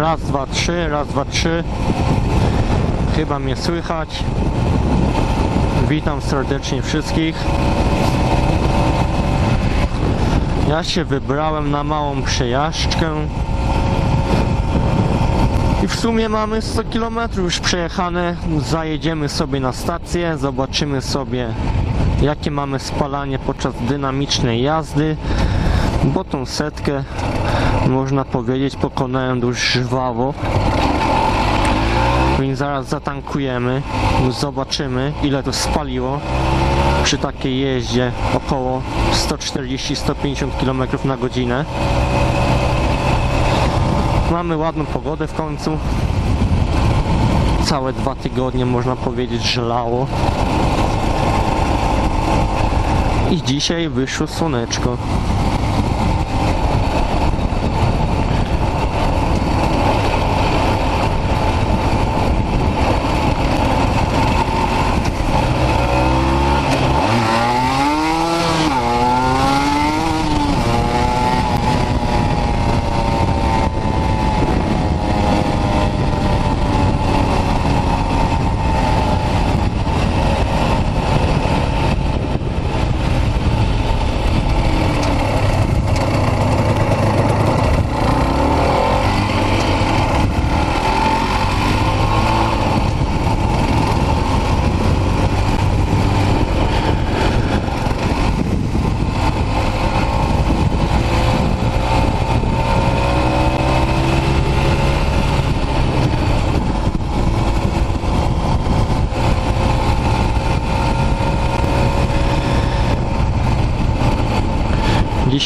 Raz, dwa, trzy, raz, dwa, trzy. Chyba mnie słychać. Witam serdecznie wszystkich. Ja się wybrałem na małą przejażdżkę. I w sumie mamy 100 km już przejechane. Zajedziemy sobie na stację, zobaczymy sobie jakie mamy spalanie podczas dynamicznej jazdy. Bo tą setkę można powiedzieć pokonałem dość żwawo. Więc zaraz zatankujemy, zobaczymy ile to spaliło przy takiej jeździe około 140-150 km na godzinę. Mamy ładną pogodę w końcu. Całe dwa tygodnie można powiedzieć, że lało. I dzisiaj wyszło słoneczko.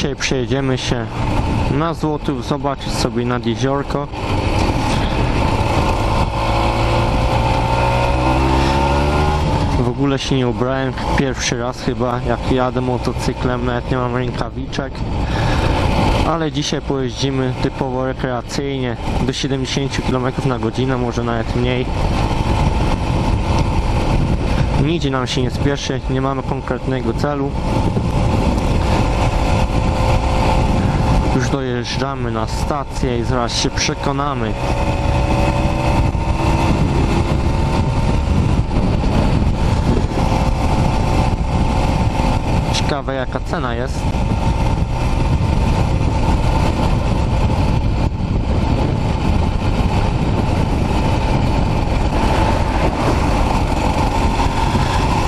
Dzisiaj przejedziemy się na Złotów, zobaczyć sobie nad jeziorko. W ogóle się nie ubrałem pierwszy raz chyba jak jadę motocyklem, nawet nie mam rękawiczek. Ale dzisiaj pojeździmy typowo rekreacyjnie do 70 km na godzinę, może nawet mniej. Nigdzie nam się nie spieszy, nie mamy konkretnego celu. Już dojeżdżamy na stację i zaraz się przekonamy. Ciekawe jaka cena jest.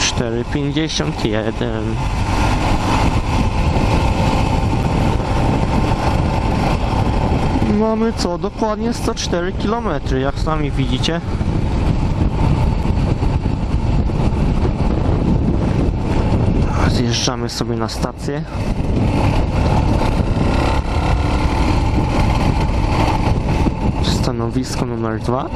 Cztery pięćdziesiąt jeden. Mamy co? Dokładnie 104 km, jak sami widzicie. Zjeżdżamy sobie na stację. Stanowisko numer dwa.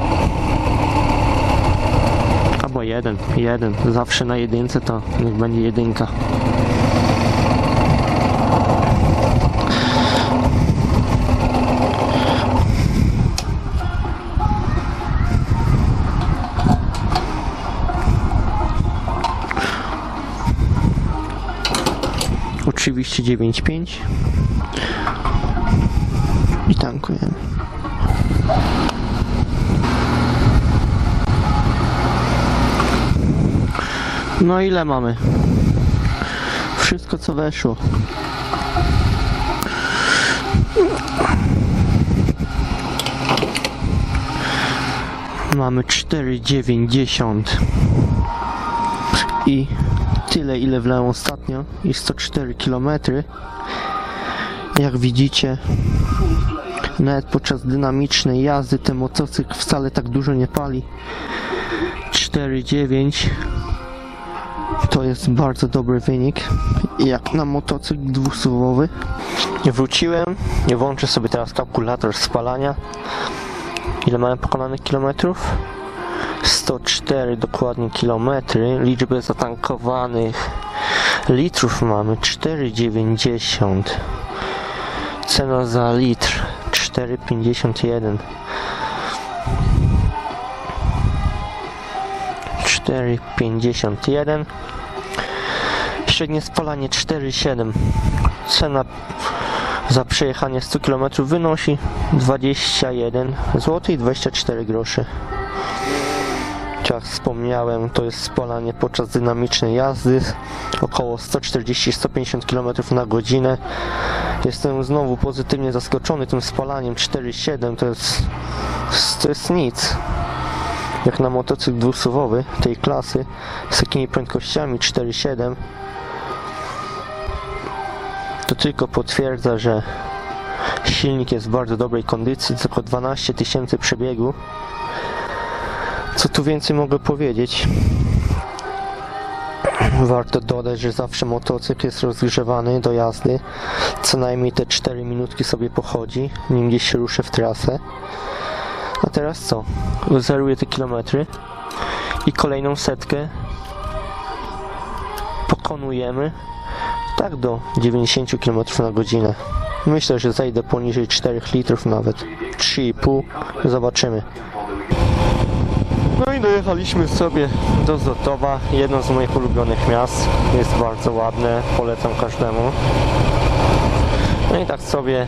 Albo jeden, jeden. Zawsze na jedynce to niech będzie jedynka. Oczywiście 9,5 i tankujemy. No ile mamy? Wszystko co weszło. Mamy 4,90 i tyle ile wlałem ostatnio. I 104 km jak widzicie nawet podczas dynamicznej jazdy ten motocykl wcale tak dużo nie pali. 4,9 to jest bardzo dobry wynik. Jak na motocykl dwusuwowy. Wróciłem. Włączę sobie teraz kalkulator spalania ile mamy pokonanych kilometrów 104 dokładnie kilometry. Liczbę zatankowanych litrów mamy 4,90. Cena za litr 4,51. 4,51. Średnie spalanie 4,7. Cena za przejechanie 100 km wynosi 21 zł i 24 groszy. Jak wspomniałem, to jest spalanie podczas dynamicznej jazdy około 140-150 km na godzinę. Jestem znowu pozytywnie zaskoczony tym spalaniem 4,7 to jest, to jest nic. Jak na motocykl dwusuwowy tej klasy z takimi prędkościami 4,7 to tylko potwierdza, że silnik jest w bardzo dobrej kondycji, tylko 12 tysięcy przebiegu. Co tu więcej mogę powiedzieć? Warto dodać, że zawsze motocykl jest rozgrzewany do jazdy. Co najmniej te 4 minutki sobie pochodzi, nim gdzieś się ruszę w trasę. A teraz co? Zeruję te kilometry i kolejną setkę pokonujemy tak do 90 km na godzinę. Myślę, że zejdę poniżej 4 litrów nawet. 3,5. Zobaczymy. No i dojechaliśmy sobie do Zotowa, jedno z moich ulubionych miast. Jest bardzo ładne, polecam każdemu. No i tak sobie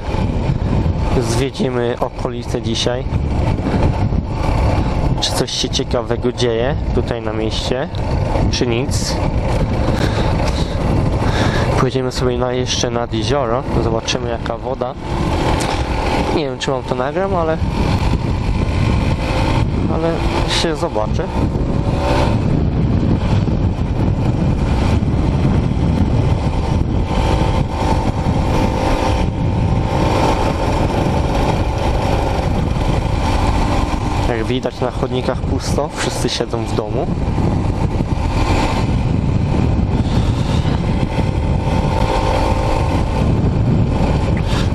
zwiedzimy okolice dzisiaj. Czy coś się ciekawego dzieje tutaj na mieście, czy nic. Pojedziemy sobie na, jeszcze nad jezioro, zobaczymy jaka woda. Nie wiem czy wam to nagram, ale ale się zobaczy. Jak widać na chodnikach pusto, wszyscy siedzą w domu.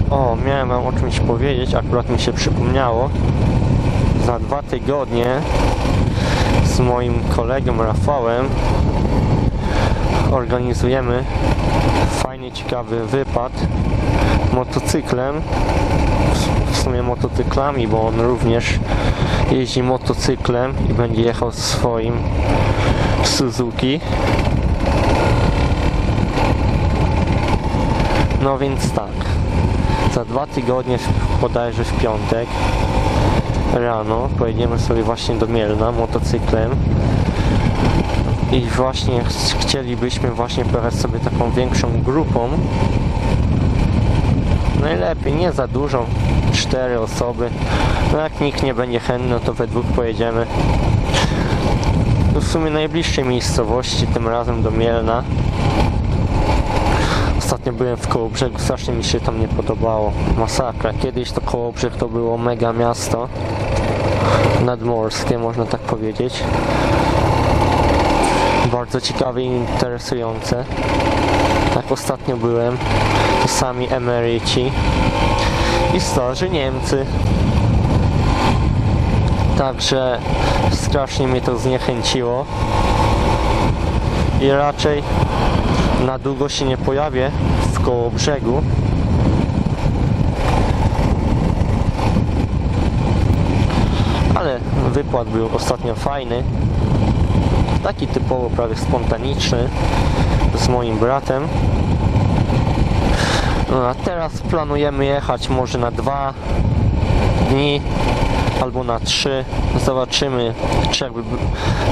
O, miałem wam o czymś powiedzieć, akurat mi się przypomniało. Za dwa tygodnie z moim kolegą Rafałem organizujemy fajnie ciekawy wypad motocyklem w sumie motocyklami, bo on również jeździ motocyklem i będzie jechał swoim Suzuki. No więc tak za dwa tygodnie bodajże w piątek rano pojedziemy sobie właśnie do Mielna motocyklem i właśnie ch- chcielibyśmy właśnie pojechać sobie taką większą grupą najlepiej nie za dużą cztery osoby no jak nikt nie będzie chętny no to we dwóch pojedziemy do w sumie najbliższej miejscowości tym razem do Mielna Ostatnio byłem w Kołobrzegu, strasznie mi się tam nie podobało. Masakra. Kiedyś to Kołobrzeg to było mega miasto. Nadmorskie, można tak powiedzieć. Bardzo ciekawe i interesujące. Jak ostatnio byłem, to sami emeryci i starzy Niemcy. Także strasznie mnie to zniechęciło. I raczej na długo się nie pojawię w koło brzegu. Ale wykład był ostatnio fajny. Taki typowo prawie spontaniczny z moim bratem. No a teraz planujemy jechać może na dwa dni albo na trzy. Zobaczymy, czy, jakby,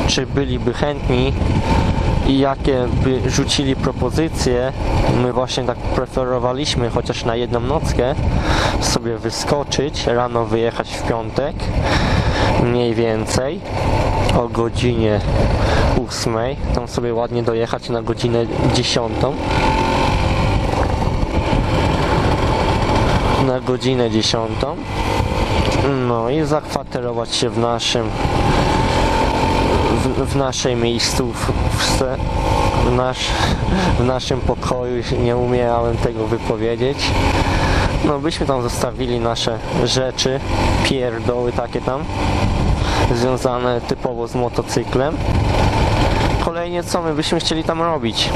czy byliby chętni i jakie by rzucili propozycje. My właśnie tak preferowaliśmy chociaż na jedną nockę sobie wyskoczyć, rano wyjechać w piątek mniej więcej o godzinie 8, tam sobie ładnie dojechać na godzinę 10 na godzinę 10 no i zakwaterować się w naszym w, w naszej miejscówce. W, nasz, w naszym pokoju. Nie umiałem tego wypowiedzieć no byśmy tam zostawili nasze rzeczy pierdoły takie tam związane typowo z motocyklem kolejnie co my byśmy chcieli tam robić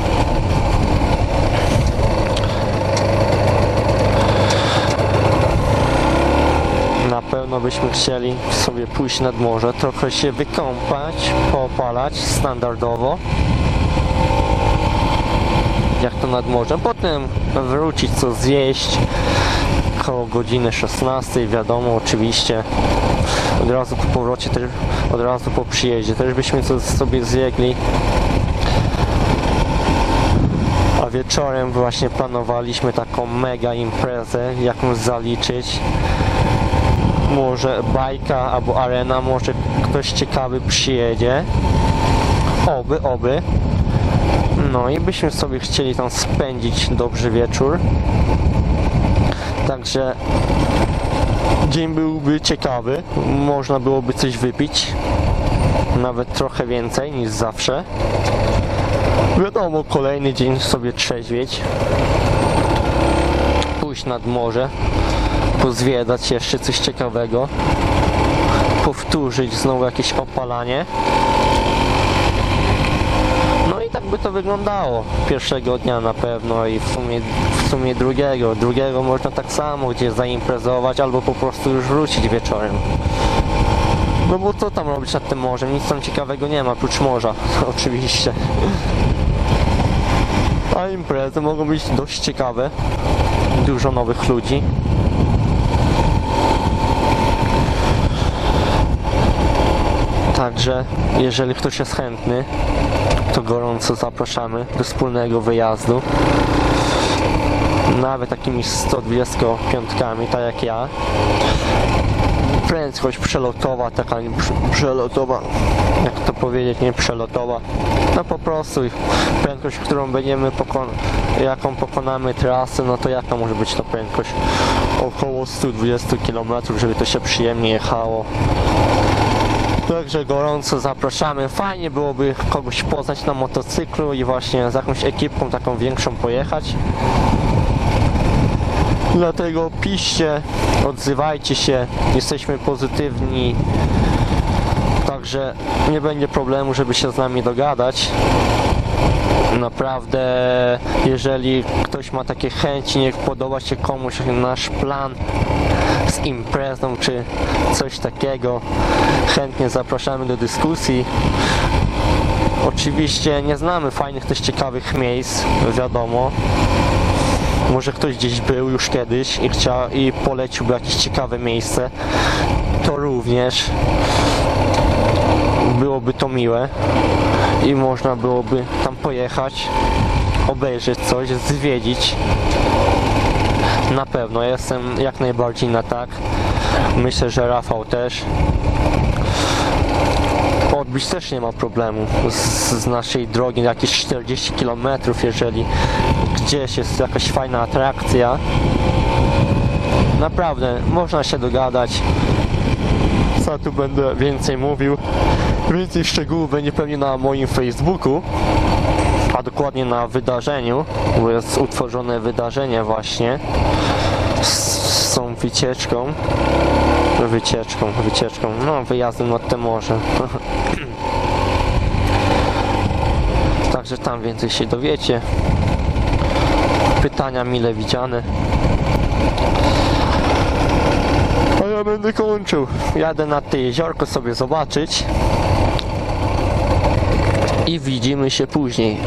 Na pewno byśmy chcieli sobie pójść nad morze, trochę się wykąpać, poopalać standardowo. Jak to nad morzem. Potem wrócić, co zjeść, koło godziny 16, wiadomo, oczywiście. Od razu po powrocie, też, od razu po przyjeździe, też byśmy coś sobie zjedli. A wieczorem właśnie planowaliśmy taką mega imprezę, jakąś zaliczyć. Może bajka albo arena, może ktoś ciekawy przyjedzie. Oby, oby. No i byśmy sobie chcieli tam spędzić dobry wieczór. Także dzień byłby ciekawy. Można byłoby coś wypić. Nawet trochę więcej niż zawsze. Wiadomo, kolejny dzień sobie trzeźwieć. Pójść nad morze. Pozwiedzać jeszcze coś ciekawego. Powtórzyć znowu jakieś opalanie. Tak by to wyglądało pierwszego dnia na pewno i w sumie, w sumie drugiego. Drugiego można tak samo gdzieś zaimprezować albo po prostu już wrócić wieczorem. No bo co tam robić nad tym morzem? Nic tam ciekawego nie ma, prócz morza, oczywiście. A imprezy mogą być dość ciekawe. Dużo nowych ludzi. Także jeżeli ktoś jest chętny, gorąco zapraszamy do wspólnego wyjazdu. Nawet takimi 125, tak jak ja. Prędkość przelotowa, taka przelotowa, jak to powiedzieć, nie przelotowa. No po prostu prędkość, którą będziemy pokon- jaką pokonamy trasę, no to jaka może być to prędkość? Około 120 km, żeby to się przyjemnie jechało. Także gorąco zapraszamy. Fajnie byłoby kogoś poznać na motocyklu i właśnie z jakąś ekipką taką większą pojechać. Dlatego piszcie, odzywajcie się, jesteśmy pozytywni. Także nie będzie problemu, żeby się z nami dogadać. Naprawdę, jeżeli ktoś ma takie chęci, niech podoba się komuś nasz plan imprezą czy coś takiego, chętnie zapraszamy do dyskusji. Oczywiście nie znamy fajnych, też ciekawych miejsc, wiadomo. Może ktoś gdzieś był już kiedyś i chciał i poleciłby jakieś ciekawe miejsce, to również byłoby to miłe i można byłoby tam pojechać, obejrzeć coś, zwiedzić. Na pewno jestem jak najbardziej na tak. Myślę, że Rafał też. Odbić też nie ma problemu z, z naszej drogi jakieś 40 km, jeżeli gdzieś jest jakaś fajna atrakcja. Naprawdę, można się dogadać. Co tu będę więcej mówił? Więcej szczegółów będzie pewnie na moim Facebooku, a dokładnie na wydarzeniu, bo jest utworzone wydarzenie właśnie tą wycieczką. Wycieczką, wycieczką, no wyjazdem nad te morze. Także tam więcej się dowiecie. Pytania mile widziane. A ja będę kończył. Jadę na te jeziorko sobie zobaczyć. I widzimy się później.